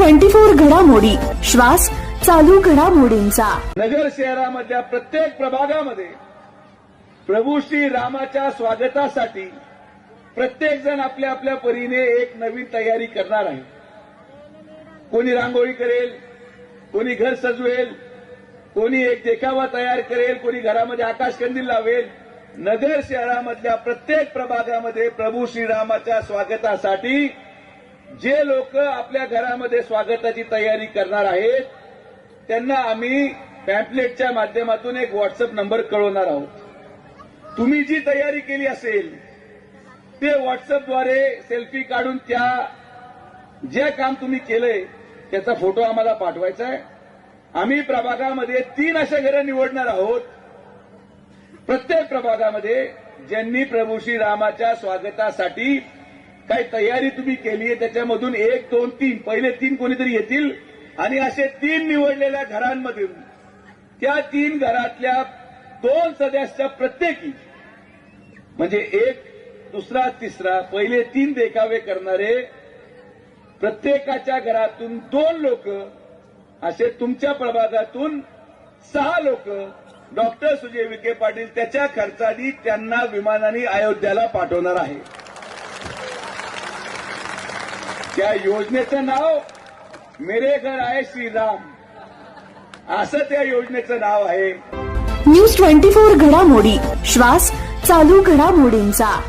Twenty four घडामोडी. श्वास चालू घडामोडींचा. नगर शहरामधल्या प्रत्येक प्रभागामध्ये प्रभू श्री रामाच्या स्वागतासाठी प्रत्येक जण आपल्या आपल्या परीने एक नवीन तयारी करणार आहे. कोणी रांगोळी करेल कोणी घर सजवेल कोणी एक देखावा तयार करेल कोणी घरामध्ये आकाशकंदील लावेल. नगर शहरामधल्या प्रत्येक प्रभागामध्ये प्रभू श्रीरामाच्या स्वागतासाठी जे लोक आपल्या घरामध्ये स्वागताची तयारी करणार आहेत त्यांना आम्ही पॅम्पलेटच्या माध्यमातून एक व्हॉट्सअप नंबर कळवणार आहोत. तुम्ही जी तयारी केली असेल ते व्हॉट्सअपद्वारे सेल्फी काढून त्या जे काम तुम्ही केलंय त्याचा फोटो आम्हाला पाठवायचा आहे. आम्ही प्रभागामध्ये तीन अशा घरं निवडणार आहोत. प्रत्येक प्रभागामध्ये ज्यांनी प्रभू श्री रामाच्या स्वागतासाठी काही तयारी तुम्ही केली आहे? त्याच्यामधून एक दोन तीन पहिले तीन कोणीतरी येतील आणि असे तीन निवडलेल्या घरांमधून त्या तीन घरातल्या दोन सदस्य प्रत्येकी म्हणजे एक दुसरा तिसरा पहिले तीन देखावे करणारे प्रत्येकाच्या घरातून दोन लोक असे तुमच्या प्रभागातून सहा लोक डॉक्टर सुजय विखे पाटील त्याच्या खर्चाने त्यांना विमानाने अयोध्याला पाठवणार आहे. त्या योजनेचं नाव? मेरे घर आहे श्रीराम. असं त्या योजनेचं नाव आहे. न्यूज ट्वेंटी फोर घडामोडी. श्वास चालू घडामोडींचा.